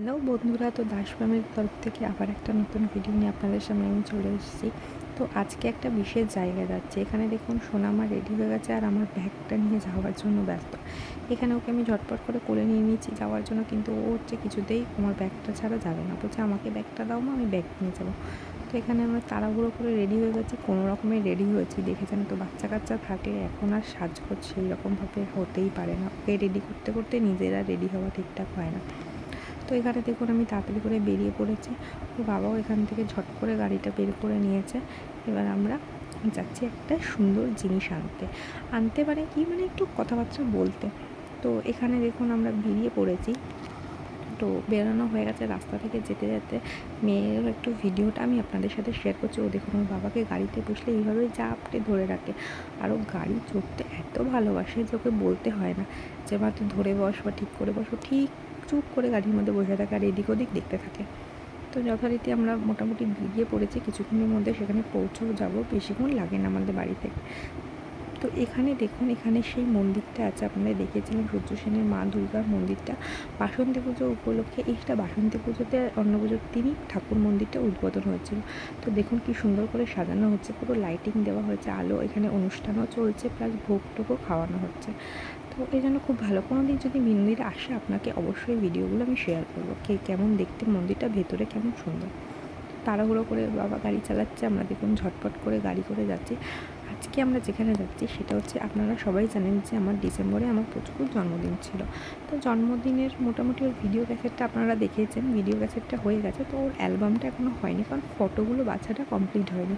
Hello বন্ধুরা, তো দাসবামের তরফ থেকে আবার একটা নতুন ভিডিও নিয়ে আপনাদের সামনে আমি চলে এসেছি। তো আজকে একটা বিশেষ জায়গায় যাচ্ছে। এখানে দেখুন সোনা আমার রেডি হয়ে গেছে আর আমার ব্যাগটা নিয়ে যাওয়ার জন্য ব্যস্ত। এখানে ওকে আমি ঝটপট করে কোলে নিয়ে নিয়েছি যাওয়ার জন্য, কিন্তু ও হচ্ছে কিছুতেই আমার ব্যাগটা ছাড়া যাবে না। বলছে, আমাকে ব্যাগটা দাও মা, আমি ব্যাগ নিয়ে যাব। তো এখানে আমরা তাড়াহুড়ো করে রেডি হয়ে গেছি, কোনো রকমে রেডি হয়েছি। দেখেছেন তো বাচ্চা কাচ্চা থাকলে এখন আর সাজগোজ সেই রকমভাবে হতেই পারে না। ওকে রেডি করতে করতে নিজেরা রেডি হওয়া ঠিকঠাক হয় না। তো এখানে দেখুন আমি তাড়াতাড়ি করে বেরিয়ে পড়েছি। ও বাবাও এখান থেকে ঝট করে গাড়িটা বের করে নিয়েছে। এবার আমরা যাচ্ছি একটা সুন্দর জিনিস আনতে। আনতে মানে কি? মানে একটু কথাবার্তা বলতে। তো এখানে দেখুন আমরা বেরিয়ে পড়েছি। তো বেরোনো হয়ে গেছে রাস্তা থেকে যেতে যেতে। মেয়ের একটু ভিডিওটা আমি আপনাদের সাথে শেয়ার করছি। ও দেখুন, ওর বাবাকে গাড়িতে বসলে এইভাবে চাপটে ধরে রাখে। আর ও গাড়ি চড়তে এত ভালোবাসে যে ওকে বলতে হয় না। যে, মা, তুই ধরে বস বা ঠিক করে বস। ও ঠিক চুপ করে গাড়ির মধ্যে বসে থাকে আর এদিক ওদিক দেখতে থাকে। তো যথারীতি আমরা মোটামুটি বেরিয়ে পড়েছি, কিছুক্ষণের মধ্যে সেখানে পৌঁছেও যাব, বেশিক্ষণ লাগে না আমাদের বাড়ি থেকে তো এখানে দেখুন, এখানে সেই মন্দিরটা আছে, আপনারা দেখেছিলেন সূর্য সেনের মা দুর্গার মন্দিরটা। বাসন্তী পুজো উপলক্ষে এইটা বাসন্তী পুজোতে অন্য পুজোর দিনই ঠাকুর মন্দিরটা উদ্বোধন হয়েছিল। তো দেখুন কি সুন্দর করে সাজানো হচ্ছে, পুরো লাইটিং দেওয়া হয়েছে, আলো এখানে অনুষ্ঠানও চলছে প্লাস ভোগ টোগও খাওয়ানো হচ্ছে। তো যেন খুব ভালো কোনো দিন যদি মন্দির আসে, আপনাকে অবশ্যই ভিডিওগুলো আমি শেয়ার করব। কে কেমন দেখতে, মন্দিরটা ভেতরে কেমন সুন্দর। তাড়াহুড়ো করে বাবা গাড়ি চালাচ্ছে, আমরা দেখুন ঝটপট করে গাড়ি করে যাচ্ছি। আজকে আমরা যেখানে যাচ্ছি সেটা হচ্ছে আপনারা সবাই জানেন যে আমার ডিসেম্বরে আমার প্রচুর জন্মদিন ছিল। তো জন্মদিনের মোটামুটি ওর ভিডিও ক্যাসেটটা আপনারা দেখেছেন ভিডিও ক্যাসেটটা হয়ে গেছে। তো ওর অ্যালবামটা এখনও হয়নি কারণ ফটোগুলো বাছাটা কমপ্লিট হয়নি।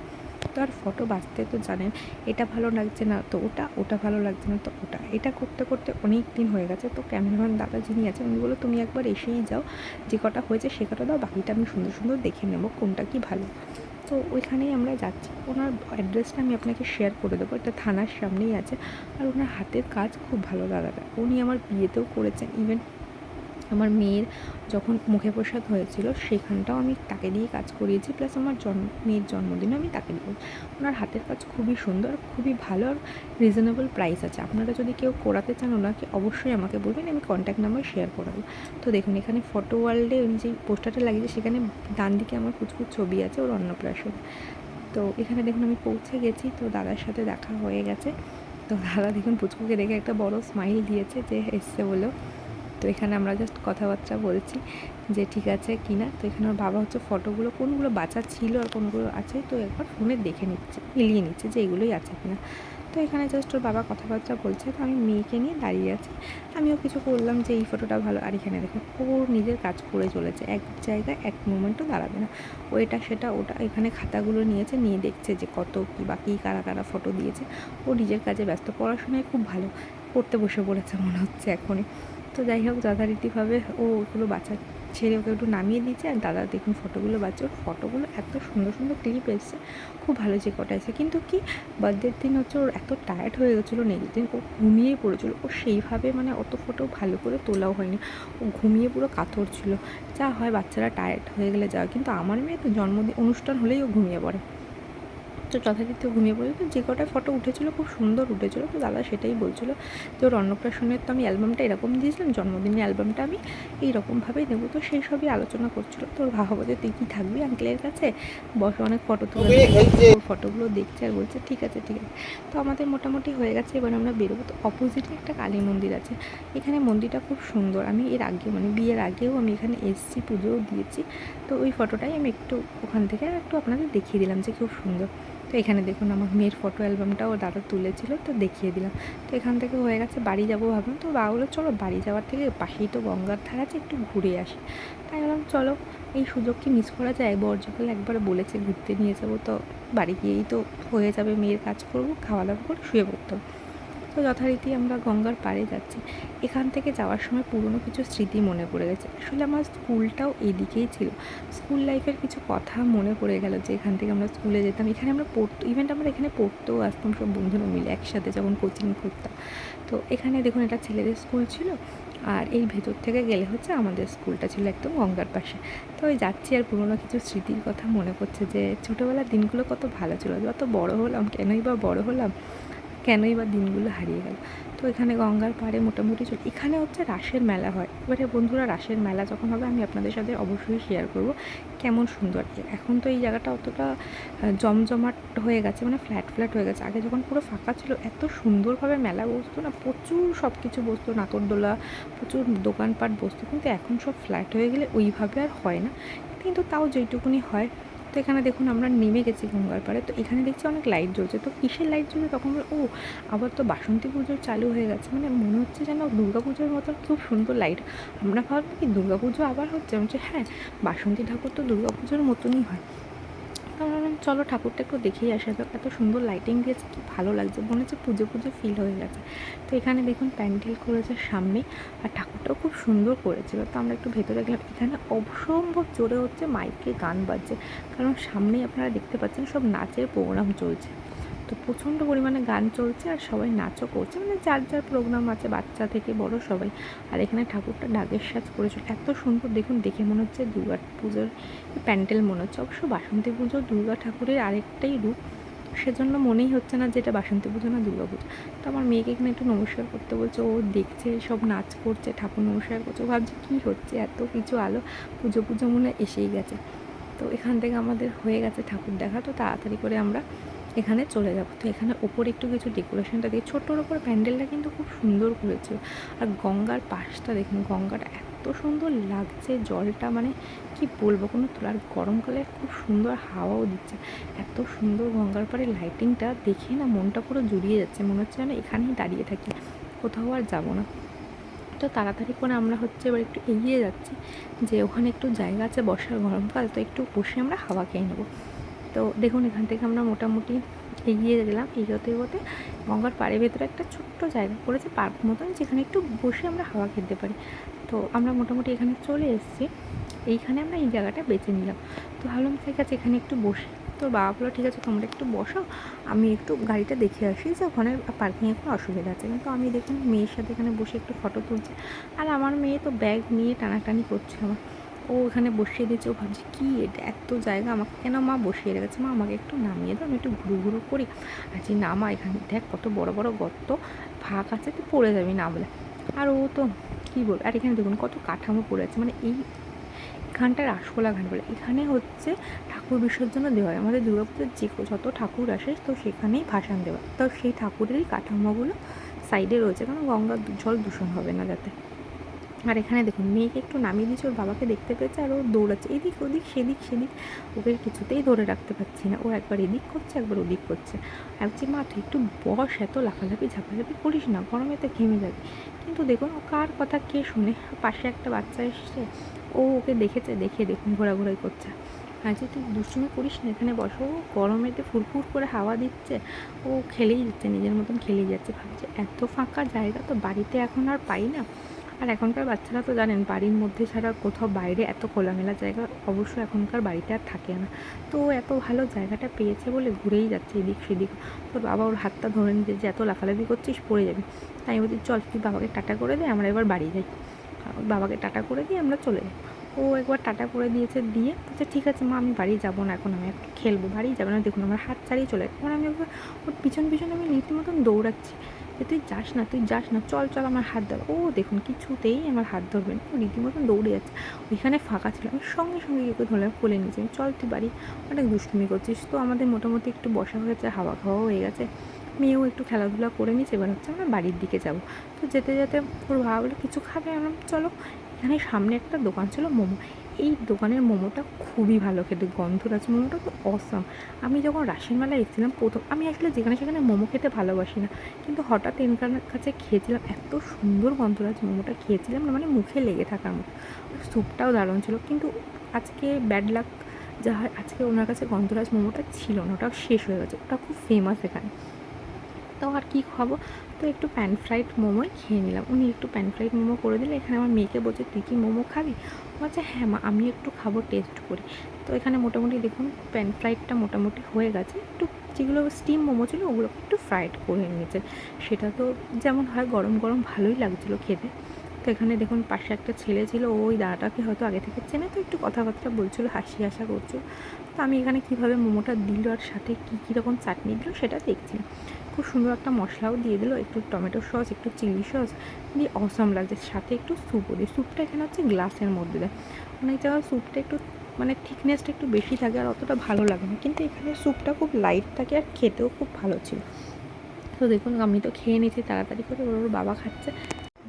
তো আর ফটো বাঁচতে তো জানেন, এটা ভালো লাগছে না, তো ওটা ওটা ভালো লাগছে না, তো ওটা। এটা করতে করতে অনেক দিন হয়ে গেছে। তো ক্যামেরাম্যান দাদা যিনি আছেন, উনি বলো তুমি একবার এসেই যাও, যে কটা হয়েছে সে কটা দাও, বাকিটা আমি সুন্দর সুন্দর দেখে নেব, কোনটা কি ভালো? তো ওইখানেই আমরা যাচ্ছি। ওনার অ্যাড্রেসটা আমি আপনাকে শেয়ার করে দেবো। এটা থানার সামনেই আছে। আর ওনার হাতের কাজ খুব ভালো দাদাটা উনি আমার বিয়েতেও করেছেন। ইভেন আমার মেয়ের যখন মুখে প্রসাদ হয়েছিল, সেখানটাও আমি তাকে দিয়ে কাজ করিয়েছি প্লাস আমার জন্ম মেয়ের জন্মদিনও আমি তাকে দিয়ে ওনার হাতের কাজ খুবই সুন্দর, খুবই ভালো আর রিজনেবল প্রাইস আছে। আপনারা যদি কেউ করাতে চান ওনাকে, অবশ্যই আমাকে বলবেন, আমি কন্ট্যাক্ট নাম্বার শেয়ার করাবো। তো দেখুন, এখানে ফটো ওয়ার্ল্ডে উনি যেই পোস্টারটা লাগিয়েছে, সেখানে ডান দিকে আমার কুচকুচ ছবি আছে, ওর অন্নপ্রাশন। তো এখানে দেখুন, আমি পৌঁছে গেছি, তো দাদার সাথে দেখা হয়ে গেছে। তো দাদা দেখুন, পুচকুকে দেখে একটা বড় স্মাইল দিয়েছে যে, এসছে বলো তো এখানে আমরা জাস্ট কথাবার্তা বলছি যে ঠিক আছে কি না? তো এখানে ওর বাবা হচ্ছে ফটোগুলো কোনগুলো বাঁচা ছিল আর কোনগুলো আছে? তো একবার ফোনে দেখে নিচ্ছে, মিলিয়ে নিচ্ছে যে এগুলোই আছে কি না। তো এখানে জাস্ট ওর বাবা কথাবার্তা বলছে, তো আমি মেয়েকে নিয়ে দাঁড়িয়ে আছি। আমিও কিছু করলাম যে এই ফটোটা ভালো। আর এখানে দেখুন ও নিজের কাজ করে চলেছে। এক জায়গায় এক মোমেন্টও দাঁড়াবে না। ও এটা সেটা ওটা এখানে খাতাগুলো নিয়েছে, নিয়ে দেখছে যে কত কী বা কী কারা কারা ফটো দিয়েছে। ও নিজের কাজে ব্যস্ত। পড়াশোনায় খুব ভালো। পড়তে বসে পড়েছে মনে হচ্ছে এখনই। তো যাই হোক, যথারীতিভাবে ও ওগুলো বাচ্চা ছেড়ে ওকে একটু নামিয়ে দিয়েছে। আর দাদা, দেখুন ফটোগুলো বাচ্চা ওর ফটোগুলো এত সুন্দর সুন্দর ক্লিপ এসছে। খুব ভালো যে কটা এসে কিন্তু কি বার্থডের দিন হচ্ছে ওর এত টায়ার্ড হয়ে গেছিল নেক্সট দিন ও ঘুমিয়ে পড়েছিল। ও সেইভাবে মানে অত ফটো ভালো করে তোলাও হয়নি। ও ঘুমিয়ে পুরো কাতর ছিল। যা হয় বাচ্চারা টায়ার্ড হয়ে গেলে যাওয়া। কিন্তু আমার মেয়ে তো জন্মদিন অনুষ্ঠান হলেই ও ঘুমিয়ে পড়ে। তো যথারীতি ঘুমিয়ে পড়ে তো যে কটা ফটো উঠেছিল খুব সুন্দর উঠেছিল। তো দাদা সেটাই বলছিল যে ওর অন্নপ্রাশনের তো আমি অ্যালবামটা এরকম দিয়েছিলাম জন্মদিনের অ্যালবামটা আমি এইরকমভাবেই দেবো। তো সেই সবই আলোচনা করছিল। তোর যে তুই কি থাকবি আঙ্কেলের কাছে? বসে অনেক ফটো তুলে ফটোগুলো দেখছে আর বলছে ঠিক আছে ঠিক আছে। তো আমাদের মোটামুটি হয়ে গেছে। এবার আমরা বেরোবো। তো অপোজিটে একটা কালী মন্দির আছে। এখানে মন্দিরটা খুব সুন্দর। আমি এর আগে মানে বিয়ের আগেও আমি এখানে এসছি পুজোও দিয়েছি। তো ওই ফটোটাই আমি একটু ওখান থেকে একটু আপনাদের দেখিয়ে দিলাম যে খুব সুন্দর। তো এখানে দেখুন আমার মেয়ের ফটো অ্যালবামটাও দাদা তুলেছিল, তো দেখিয়ে দিলাম। তো এখান থেকে হয়ে গেছে বাড়ি যাব ভাবলাম, তো বা বলল, চলো বাড়ি যাওয়ার থেকে পাশেই তো গঙ্গার ধার আছে, একটু ঘুরে আসি। তাই বললাম চলো, এই সুযোগ কি মিস করা যায়। বর্জকাল একবার বলেছে ঘুরতে নিয়ে যাব, তো বাড়ি গিয়েই তো হয়ে যাবে মেয়ের কাজ করব খাওয়া দাওয়া করে শুয়ে পড়তে হবে। তো যথারীতি আমরা গঙ্গার পাড়ে যাচ্ছি। এখান থেকে যাওয়ার সময় পুরনো কিছু স্মৃতি মনে পড়ে গেছে। আসলে আমার স্কুলটাও এদিকেই ছিল। স্কুল লাইফের কিছু কথা মনে পড়ে গেল যে এখান থেকে আমরা স্কুলে যেতাম। এখানে আমরা পড়তো ইভেন্ট আমরা এখানে পড়তেও আসতাম সব বন্ধুরা মিলে একসাথে যখন কোচিং করতাম। তো এখানে দেখুন এটা ছেলেদের স্কুল ছিল আর এই ভেতর থেকে গেলে হচ্ছে আমাদের স্কুলটা ছিল একদম গঙ্গার পাশে। তো ওই যাচ্ছি আর পুরোনো কিছু স্মৃতির কথা মনে পড়ছে যে ছোটোবেলার দিনগুলো কত ভালো ছিল। যত বড় হলাম, কেনই বা বড় হলাম কেনই বা দিনগুলো হারিয়ে গেল। তো এখানে গঙ্গার পাড়ে মোটামুটি চল, এখানে হচ্ছে রাসের মেলা হয়। এবারে বন্ধুরা, রাসের মেলা যখন হবে, আমি আপনাদের সাথে অবশ্যই শেয়ার করব কেমন সুন্দর এখন তো এই জায়গাটা অতটা জমজমাট হয়ে গেছে মানে ফ্ল্যাট ফ্ল্যাট হয়ে গেছে। আগে যখন পুরো ফাঁকা ছিল, এত সুন্দরভাবে মেলা বসতো না, প্রচুর সব কিছু বসতো নাকরদোলা প্রচুর দোকানপাট বসতো, কিন্তু এখন সব ফ্ল্যাট হয়ে গেলে ওইভাবে আর হয় না। কিন্তু তাও যেইটুকুনি হয় তো এখানে দেখুন আমরা নেমে গেছি গঙ্গার পাড়ে। তো এখানে দেখছি অনেক লাইট জ্বলছে। তো কিসের লাইট জ্বলছে? তখন ও, আবার তো বাসন্তী পুজো চালু হয়ে গেছে। মানে মনে হচ্ছে যেন দুর্গা পুজোর মতো খুব সুন্দর লাইট আমরা ভাবলাম কি দুর্গা পুজো আবার হচ্ছে? হ্যাঁ বাসন্তী ঠাকুর তো দুর্গা পুজোর মতনই হয়। চলো ঠাকুরটা একটু দেখেই আসা। যাক এত সুন্দর লাইটিং দিয়েছে, কি ভালো লাগছে। মনে হচ্ছে পুজো পুজো ফিল হয়ে গেছে। তো এখানে দেখুন প্যান্ডেল করেছে সামনে আর ঠাকুরটাও খুব সুন্দর করেছিল। তো আমরা একটু ভেতরে গেলাম। এখানে অসম্ভব জোরে হচ্ছে মাইকে গান বাজছে। কারণ সামনেই আপনারা দেখতে পাচ্ছেন সব নাচের প্রোগ্রাম চলছে। তো প্রচণ্ড পরিমাণে গান চলছে আর সবাই নাচও করছে। মানে যার যার প্রোগ্রাম আছে, বাচ্চা থেকে বড় সবাই। আর এখানে ঠাকুরটা ডাগের সাজ করেছিল এত সুন্দর দেখুন, দেখে মনে হচ্ছে দুর্গা পুজোর প্যান্ডেল মনে হচ্ছে। অবশ্য বাসন্তী পুজো দুর্গা ঠাকুরের আরেকটাই রূপ। সেজন্য মনেই হচ্ছে না যে এটা বাসন্তী পুজো না দুর্গা পুজো। তো আমার মেয়েকে এখানে একটু নমস্কার করতে বলছে। ও দেখছে, সব নাচ করছে, ঠাকুর নমস্কার করছে। ও ভাবছে, কী হচ্ছে? এত কিছু আলো। পুজো পুজো মনে এসেই গেছে। তো এখান থেকে আমাদের হয়ে গেছে ঠাকুর দেখা, তো তাড়াতাড়ি করে আমরা এখানে চলে যাব। তো এখানে ওপরে একটু কিছু ডেকোরেশনটা দিয়ে ছোটোর ওপর প্যান্ডেলটা কিন্তু খুব সুন্দর করেছে। আর গঙ্গার পাশটা দেখুন, গঙ্গাটা এত সুন্দর লাগছে, জলটা মানে কি বলব কোনো তোলার গরমকালে খুব সুন্দর হাওয়াও দিচ্ছে। এত সুন্দর গঙ্গার পাড়ে লাইটিংটা দেখে না মনটা পুরো জুড়িয়ে যাচ্ছে, মনে হচ্ছে যেন এখানেই দাঁড়িয়ে থাকি। কোথাও আর যাব না। তো তাড়াতাড়ি করে আমরা হচ্ছে এবার একটু এগিয়ে যাচ্ছি। যে ওখানে একটু জায়গা আছে বসার গরমকাল তো একটু বসে আমরা হাওয়া খেয়ে নেব। তো দেখুন, এখান থেকে আমরা মোটামুটি এগিয়ে গেলাম এগোতে এগোতে। গঙ্গার পাড়ের ভেতরে একটা ছোট্ট জায়গা করেছে পার্ক মতন, যেখানে একটু বসে আমরা হাওয়া খেতে পারি। তো আমরা মোটামুটি এখানে চলে এসেছি। এইখানে আমরা এই জায়গাটা বেছে নিলাম। তো ভাবলাম ঠিক আছে, এখানে একটু বসে। তো বাবা বলো ঠিক আছে, তোমরা একটু বসো, আমি একটু গাড়িটা দেখে আসি, যে ওখানে পার্কিংয়ে কোনো অসুবিধা আছে। কিন্তু আমি দেখুন মেয়ের সাথে এখানে বসে একটু ফটো তুলছি। আর আমার মেয়ে তো ব্যাগ নিয়ে টানাটানি করছে আমার। ও এখানে বসিয়ে দিয়েছে, ও ভাবছে, কী এটা? এত জায়গা, আমাকে কেন মা বসিয়ে রেখেছে? মা আমাকে একটু নামিয়ে দাও, আমি একটু ঘুরু ঘুরু করি। আর যে নামা এখানে দেখ, কত বড় বড় গর্ত, ফাঁক আছে, তুই পড়ে যাবি না বলে। আর ও তো কী বল আর এখানে দেখুন কত কাঠামো পড়ে আছে মানে এই এখানটার রাসখোলা ঘাট বলে। এখানে হচ্ছে ঠাকুর বিসর্জন দেওয়া হয়। আমাদের দুর্গাপুজোর যে যত ঠাকুর আসে, তো সেখানেই ভাসান দেওয়া তো সেই ঠাকুরেরই কাঠামোগুলো সাইডে রয়েছে। কারণ গঙ্গার জল দূষণ হবে না যাতে। আর এখানে দেখুন, মেয়েকে একটু নামিয়ে দিয়েছে, ওর বাবাকে দেখতে পেয়েছে, আর ও দৌড়াচ্ছে। এদিক ওদিক, সেদিক সেদিক ওকে কিছুতেই ধরে রাখতে পারছি না। ও একবার এদিক করছে, একবার ওদিক করছে। আর বলছি, মা, তুই একটু বস, এত লাফালাফি, ঝাপাঝাপি করিস না গরমে তো ঘেমে যাবে। কিন্তু দেখুন, ও কার কথা কে শুনে, পাশে একটা বাচ্চা এসছে। ও ওকে দেখেছে দেখে দেখুন ঘোরাঘোরাই করছে। যে তুই দুষ্টুমি করিস না, এখানে বসো। গরমেতে ফুরফুর করে হাওয়া দিচ্ছে। ও খেলেই যাচ্ছে নিজের মতন খেলেই যাচ্ছে। ভাবছে, এত ফাঁকা জায়গা তো বাড়িতে এখন আর পাই না। আর এখনকার বাচ্চারা তো জানেন, বাড়ির মধ্যে ছাড়া কোথাও বাইরে এত খোলামেলা জায়গা, অবশ্য এখনকার বাড়িতে আর থাকে না। তো এত ভালো জায়গাটা পেয়েছে বলে ঘুরেই যাচ্ছে এদিক সেদিক। তোর বাবা ওর হাতটা ধরে নিতে যে, এত লাফালাফি করছিস, পড়ে যাবি। তাই বলছি, চল, তুই বাবাকে টাটা করে দে, আমরা এবার বাড়ি যাই। বাবাকে টাটা করে দিয়ে আমরা চলে যাই। ও একবার টাটা করে দিয়েছে, দিয়ে বলছে, ঠিক আছে মা, আমি বাড়ি যাব না এখন, আমি খেলব বাড়ি যাবে না। দেখুন, আমার হাত ছাড়িয়ে চলে এখন আমি একবার ওর পিছন পিছন আমি রীতিমতন দৌড়াচ্ছি যে, তুই যাস না, তুই যাস না, চল চল, আমার হাত ধর। ও দেখুন, কিছুতেই আমার হাত ধরবেন ও রীতিমতন দৌড়ে যাচ্ছে। ওইখানে ফাঁকা ছিল, আমি সঙ্গে সঙ্গে গিয়ে ধরলাম কোলে নিয়েছি চল, তুই বাড়ি, অনেক দুষ্টুমি করছিস। তো আমাদের মোটামুটি একটু বসা হয়েছে, হাওয়া খাওয়া হয়ে গেছে। মেয়েও একটু খেলাধুলা করে নিচ্ছে এবার হচ্ছে আমরা বাড়ির দিকে যাব। তো যেতে যেতে ওর ভাবা বলে কিছু খাবে? আমরা চলো এখানে সামনে একটা দোকান ছিল মোমো। এই দোকানের মোমোটা খুবই ভালো খেতে গন্ধরাজ মোমোটা তো অসম আমি যখন রাসের মেলায় এসেছিলাম, প্রথম আমি আসলে যেখানে সেখানে মোমো খেতে ভালোবাসি না। কিন্তু হঠাৎ এনকার কাছে খেয়েছিলাম, এত সুন্দর গন্ধরাজ মোমোটা খেয়েছিলাম না মানে মুখে লেগে থাকার মতো। স্যুপটাও দারুণ ছিল, কিন্তু আজকে ব্যাড লাক যা হয়, আজকে ওনার কাছে গন্ধরাজ মোমোটা ছিল না ওটা শেষ হয়ে গেছে, ওটা খুব ফেমাস এখানে। তো আর কী খাব? তো একটু প্যান ফ্রাইড মোমোই খেয়ে নিলাম। উনি একটু প্যান ফ্রাইড মোমো করে দিলে এখানে আমার মেয়েকে বলছে, তুই কি মোমো খাবি? বলছে হ্যাঁ মা, আমি একটু খাব টেস্ট করি। তো এখানে মোটামুটি দেখুন প্যান ফ্রাইডটা মোটামুটি হয়ে গেছে। একটু যেগুলো স্টিম মোমো ছিল, ওগুলোকে একটু ফ্রাইড করে নিয়েছে। সেটা তো যেমন হয়, গরম গরম ভালোই লাগছিল খেতে। তো এখানে দেখুন, পাশে একটা ছেলে ছিল ওই দাদাটাকে হয়তো আগে থেকে চেনে তো, একটু কথাবার্তা বলছিল, হাসি হাসা করছিল। তো আমি এখানে কীভাবে মোমোটা দিল আর সাথে কী কীরকম চাটনি দিল সেটা দেখছিলাম। খুব সুন্দর একটা মশলাও দিয়ে দিল, একটু টমেটো সস, একটু চিলি সস, দিয়ে অসম লাগছে। সাথে একটু স্যুপও দিয়ে, স্যুপটা এখানে হচ্ছে গ্লাসের মধ্যে দেয়। অনেক জায়গায় স্যুপটা একটু মানে থিকনেসটা একটু বেশি থাকে আর অতটা ভালো লাগে না। কিন্তু এখানে স্যুপটা খুব লাইট থাকে আর খেতেও খুব ভালো ছিল। তো দেখুন, আমি তো খেয়ে নিয়েছি, তাড়াতাড়ি করে ওর বাবা খাচ্ছে।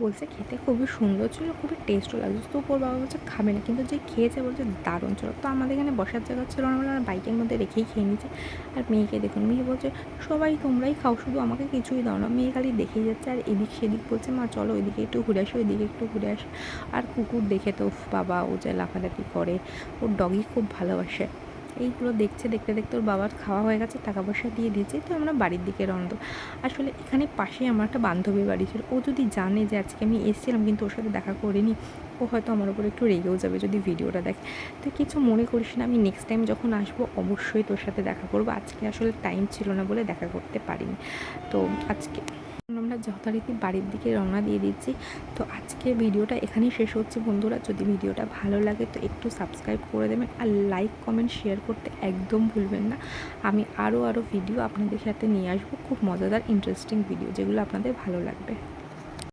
বলছে খেতে খুবই সুন্দর ছিল, খুবই টেস্টও লাগছে। তো ওর বাবা বলছে খাবে না, কিন্তু যে খেয়েছে বলছে দারুণ ছিল। তো আমাদের এখানে বসার জায়গা ছিল না বলে আমরা বাইকের মধ্যে রেখেই খেয়ে নিয়েছি। আর মেয়েকে দেখুন, মেয়ে বলছে, সবাই তোমরাই খাও, শুধু আমাকে কিছুই দাও না। মেয়ে খালি দেখেই যাচ্ছে আর এদিক সেদিক বলছে, মা, চলো ওইদিকে একটু ঘুরে আসো, ওইদিকে একটু ঘুরে আসো। আর কুকুর দেখে তো বাবা, ও যে লাফালাফি করে। ওর ডগি খুব ভালোবাসে। এইগুলো দেখছে, দেখতে দেখতে ওর বাবার খাওয়া হয়ে গেছে টাকা পয়সা দিয়ে দিয়েছে, তো আমরা বাড়ির দিকে রওনা আসলে এখানে পাশেই আমার একটা বান্ধবীর বাড়ি ছিল। ও যদি জানে যে আজকে আমি এসেছিলাম কিন্তু ওর সাথে দেখা করিনি, ও হয়তো আমার উপর একটু রেগেও যাবে যদি ভিডিওটা দেখে। তো কিছু মনে করিস না, আমি নেক্সট টাইম যখন আসব অবশ্যই তোর সাথে দেখা করব। আজকে আসলে টাইম ছিল না বলে দেখা করতে পারিনি। তো আজকে আমরা যথারীতি বাড়ির দিকে রওনা দিয়ে দিচ্ছি। তো আজকে ভিডিওটা এখানেই শেষ হচ্ছে বন্ধুরা। যদি ভিডিওটা ভালো লাগে তো একটু সাবস্ক্রাইব করে দেবেন আর লাইক কমেন্ট শেয়ার করতে একদম ভুলবেন না। আমি আরও আরও ভিডিও আপনাদের সাথে নিয়ে আসব। খুব মজাদার ইন্টারেস্টিং ভিডিও যেগুলো আপনাদের ভালো লাগবে।